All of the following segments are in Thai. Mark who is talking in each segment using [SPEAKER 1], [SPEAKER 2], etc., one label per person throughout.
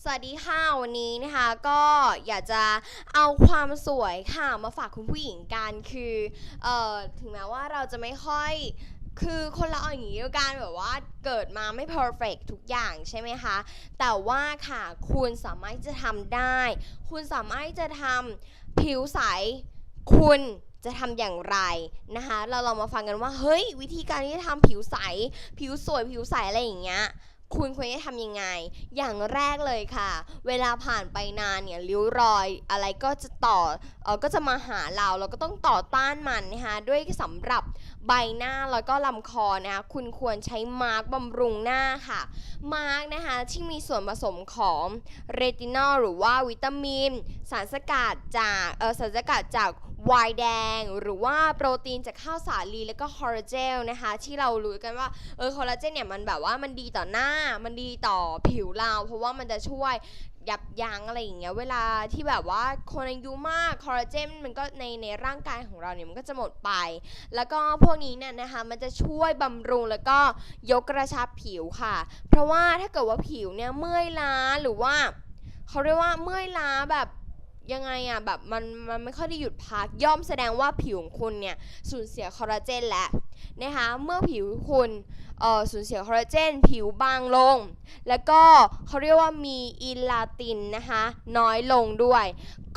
[SPEAKER 1] สวัสดีค่ะ วันนี้นะคะก็อยากจะเอาความสวยค่ะมาฝากคุณผู้หญิงกันคือเอ่อถึงแม้ว่าเราจะไม่ค่อยคือคนเราเอาอย่างนี้กันแบบว่าเกิดมาไม่ perfect ทุกอย่างใช่ไหมคะ แต่ว่าค่ะคุณสามารถจะทำได้ คุณสามารถจะทำผิวใส คุณจะทำอย่างไรนะคะ เราลองมาฟังกันว่า เฮ้ย วิธีการที่จะทำผิวใส ผิวสวยผิวใสอะไรอย่างเงี้ย คุณควรจะทำยังไง อย่างแรกเลยค่ะ เวลาผ่านไปนานเนี่ยริ้วรอยอะไรก็จะต่อเออก็จะมาหาเราเราก็ต้องต่อต้านมันนะคะด้วยสำหรับใบหน้าแล้วก็ลำคอนะคะคุณควรใช้มาร์กบำรุงหน้าค่ะ มาร์กนะคะที่มีส่วนผสมของเรตินอลหรือว่าวิตามิน สารสกัดจากเออสารสกัดจาก ไวน์แดง หรือว่าโปรตีนจากข้าวสาลีแล้วก็คอลลาเจนนะคะ ที่เรารู้กันว่าเออคอลลาเจนเนี่ยมันแบบว่ามันดีต่อหน้า มันดีต่อผิวเรา เพราะว่ามันจะช่วยยับยั้งอะไรอย่างเงี้ยเวลาที่แบบว่าคนอายุมากคอลลาเจนมันก็ในในร่างกายของเราเนี่ยมันก็จะหมดไป แล้วก็พวกนี้เนี่ยนะคะมันจะช่วยบำรุงแล้วก็ยกกระชับผิวค่ะ เพราะว่าถ้าเกิดว่าผิวเนี่ยเมื่อยล้าหรือว่าเขาเรียกว่าเมื่อยล้าแบบ ยังไงอะแบบมันมันไม่ค่อยได้หยุดพักย่อมแสดงว่าผิวของคุณเนี่ยสูญเสียคอลลาเจนแล้วนะคะเมื่อผิวคุณเอ่อสูญเสียคอลลาเจน ผิวบางลง แล้วก็เขาเรียกว่ามีอิลาตินนะคะน้อยลงด้วย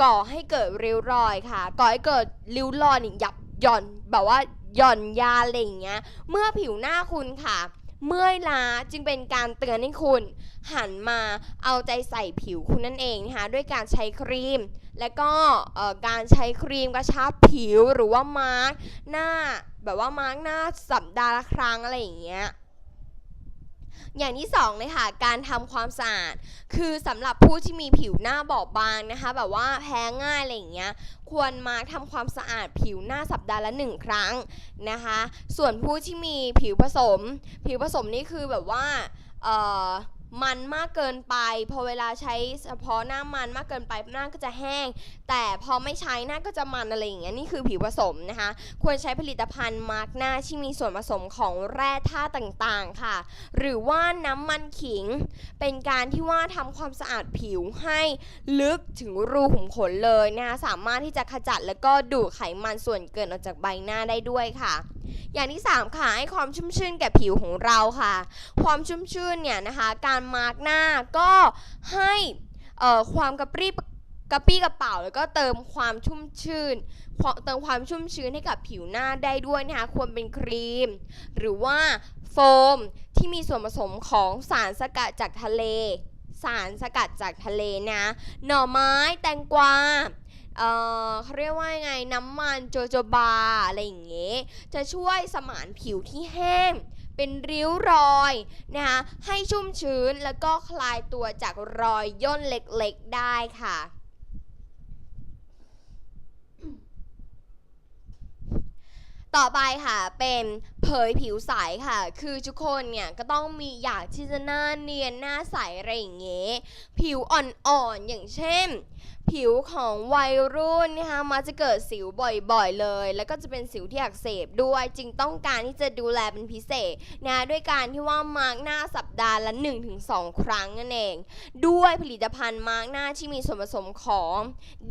[SPEAKER 1] ก่อให้เกิดริ้วรอยค่ะ ก่อให้เกิดริ้วรอยนี่ยับหย่อนแบบว่าหย่อนยาอะไรอย่างเงี้ยเมื่อผิวหน้าคุณค่ะ เมื่อยล้าจึงเป็นการเตือนให้คุณ หันมาเอาใจใส่ผิวคุณนั่นเองนะคะด้วยการใช้ครีม และก็การใช้ครีมกระชับผิวหรือว่ามาร์กหน้าแบบว่ามาร์กหน้าสัปดาห์ละครั้งอะไรอย่างเงี้ย อย่างที่สองเลยค่ะการทำความสะอาด คือสำหรับผู้ที่มีผิวหน้าบอบบางนะคะ แบบว่าแพ้ง่ายอะไรอย่างเงี้ยควรมาทำความสะอาดผิวหน้าสัปดาห์ละหนึ่งครั้งนะคะ ส่วนผู้ที่มีผิวผสม ผิวผสมนี่คือแบบว่าเอ่อ มันมากเกินไป พอเวลาใช้เฉพาะหน้ามันมากเกินไปหน้าก็จะแห้ง แต่พอไม่ใช้หน้าก็จะมันอะไรอย่างเงี้ยนี่คือผิวผสมนะคะ ควรใช้ผลิตภัณฑ์มาร์กหน้าที่มีส่วนผสมของแร่ธาตุต่างๆค่ะ หรือว่าน้ำมันขิง เป็นการที่ว่าทำความสะอาดผิวให้ลึกถึงรูขุมขนเลยนะคะสามารถที่จะขจัดแล้วก็ดูดไขมันส่วนเกินออกจากใบหน้าได้ด้วยค่ะ อย่างที่ 3 ค่ะ ให้ความชุ่มชื่นแก่ผิวของเราค่ะ ความชุ่มชื่นเนี่ยนะคะ การมาร์กหน้าก็ให้ความกระปรี้กระปี้กระเป๋าแล้วก็เติมความชุ่มชื่น เติมความชุ่มชื้นให้กับผิวหน้าได้ด้วยนะคะควรเป็นครีม หรือว่าโฟมที่มีส่วนผสมของสารสกัดจากทะเล สารสกัดจากทะเลนะ หน่อไม้แตงกวา เออเขาเรียกว่ายังไงน้ำมันโจโจบาอะไรอย่างเงี้ยจะช่วยสมานผิวที่แห้ง เป็นริ้วรอยนะคะให้ชุ่มชื้นแล้วก็คลายตัวจากรอยย่นเล็กๆได้ค่ะ ต่อไปค่ะเป็นเผยผิวใสค่ะ คือทุกคนเนี่ยก็ต้องมีอยากที่จะหน้าเนียนหน้าใสอะไรอย่างเงี้ยผิวอ่อนๆอย่างเช่น ผิวของวัยรุ่นนะคะมักจะเกิดสิวบ่อยๆเลย แล้วก็จะเป็นสิวที่อักเสบด้วย จึงต้องการที่จะดูแลเป็นพิเศษนะด้วยการที่ว่ามาร์กหน้าสัปดาห์ละ 1-2 ครั้งนั่นเอง ด้วยผลิตภัณฑ์มาร์กหน้าที่มีส่วนผสมของ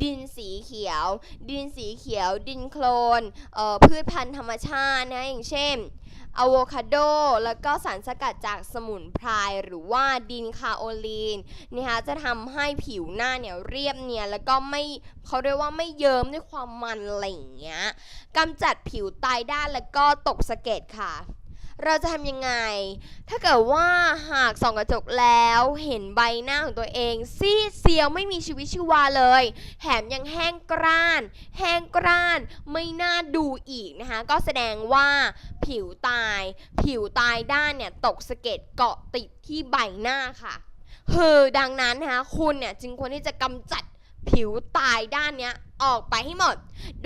[SPEAKER 1] ดินสีเขียว ดินสีเขียว ดินโคลนเอ่อพืชพันธุ์ธรรมชาตินะอย่างเช่นอะโวคาโด แล้วก็สารสกัดจากสมุนไพรหรือว่าดินคาโอลีนนะคะจะทำให้ผิวหน้าเนี่ยเรียบเนียนแล้วก็ไม่เขาเรียกว่าไม่เยิ้มด้วยความมันอะไรอย่างเงี้ยกำจัดผิวตายด้านแล้วก็ตกสะเก็ดค่ะ เราจะทำยังไง ถ้าเกิดว่าหากส่องกระจกแล้วเห็นใบหน้าของตัวเอง ซีดเซียวไม่มีชีวิตชีวาเลย แถมยังแห้งกร้าน แห้งกร้านไม่น่าดูอีกนะคะ ก็แสดงว่าผิวตาย ผิวตายด้านเนี่ยตกสะเก็ดเกาะติดที่ใบหน้าค่ะคือดังนั้นนะคะคุณเนี่ยจึงควรที่จะกำจัดผิวตายด้านเนี้ย ออกไปให้หมด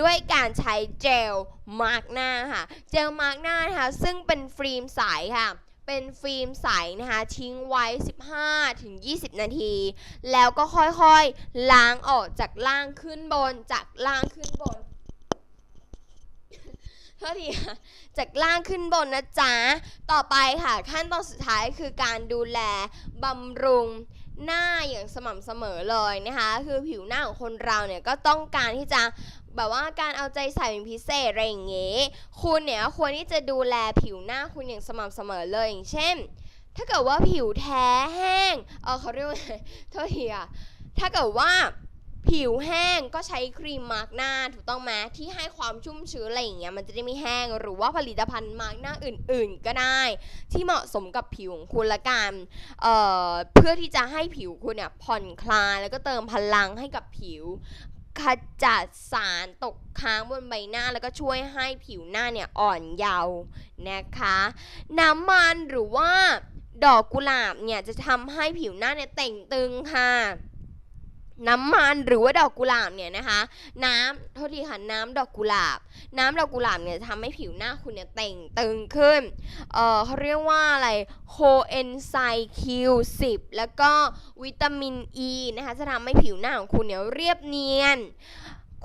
[SPEAKER 1] ด้วยการใช้เจลมาร์กหน้าค่ะ เจลมาร์กหน้านะคะซึ่งเป็นฟิล์มใสค่ะเป็นฟิล์มใสนะคะทิ้งไว้ 15-20 นาที แล้วก็ค่อยๆ ล้างออกจากล่างขึ้นบนจากล่างขึ้นบนเท่าที่จากล่างขึ้นบนนะจ๊ะ ต่อไปค่ะขั้นตอนสุดท้ายคือการดูแลบำรุง หน้าอย่างสม่ำเสมอเลยนะคะ คือผิวหน้าของคนเราเนี่ยก็ต้องการที่จะแบบว่าการเอาใจใส่เป็นพิเศษอะไรอย่างเงี้ยคุณเนี่ยควรที่จะดูแลผิวหน้าคุณอย่างสม่ำเสมอเลยอย่างเช่น ถ้าเกิดว่าผิวแท้แห้งเออเขาเรียกว่าไงโทษทีอะถ้าเกิดว่า ผิวแห้งก็ใช้ครีมมาร์กหน้าถูกต้องไหมที่ให้ความชุ่มชื้นอะไรอย่างเงี้ยมันจะได้ไม่แห้งหรือว่าผลิตภัณฑ์มาร์กหน้าอื่น ๆ ก็ได้ ที่เหมาะสมกับผิวของคุณละกันเเพื่อที่จะให้ผิวคุณเนี่ยผ่อนคลายแล้วก็เติมพลังให้กับผิวขจัดสารตกค้างบนใบหน้าแล้วก็ช่วยให้ผิวหน้าเนี่ยอ่อนเยาว์นะคะ น้ำมันหรือว่าดอกกุหลาบเนี่ยจะทำให้ผิวหน้าเนี่ยเต่งตึงค่ะ น้ำมันหรือว่าดอกกุหลาบเนี่ยนะคะน้ำโทษทีค่ะน้ำดอกกุหลาบ น้ำดอกกุหลาบเนี่ยจะทำให้ผิวหน้าคุณเนี่ยเต่งตึงขึ้นเออเขาเรียกว่าอะไรโคเอนไซคิว10แล้วก็วิตามินอ e ีนะคะจะทำให้ผิวหน้าของคุณเนี่ยเรียบเนียน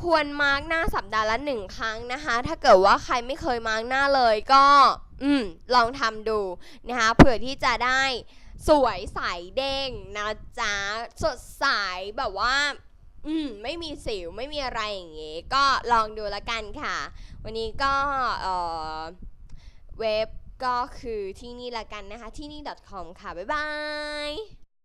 [SPEAKER 1] ควรมาร์กหน้าสัปดาห์ละหนึ่งครั้งนะคะ ถ้าเกิดว่าใครไม่เคยมาร์กหน้าเลยก็ อืม ลองทำดูนะคะ เผื่อที่จะได้ สวยใสเด้งนะจ๊ะสดใสแบบว่า อืมไม่มีสิวไม่มีอะไรอย่างงี้ ก็ลองดูละกันค่ะ วันนี้ก็เอ่อเว็บก็คือที่นี่ละกันนะคะ ที่นี่ .com ค่ะ บ๊ายบาย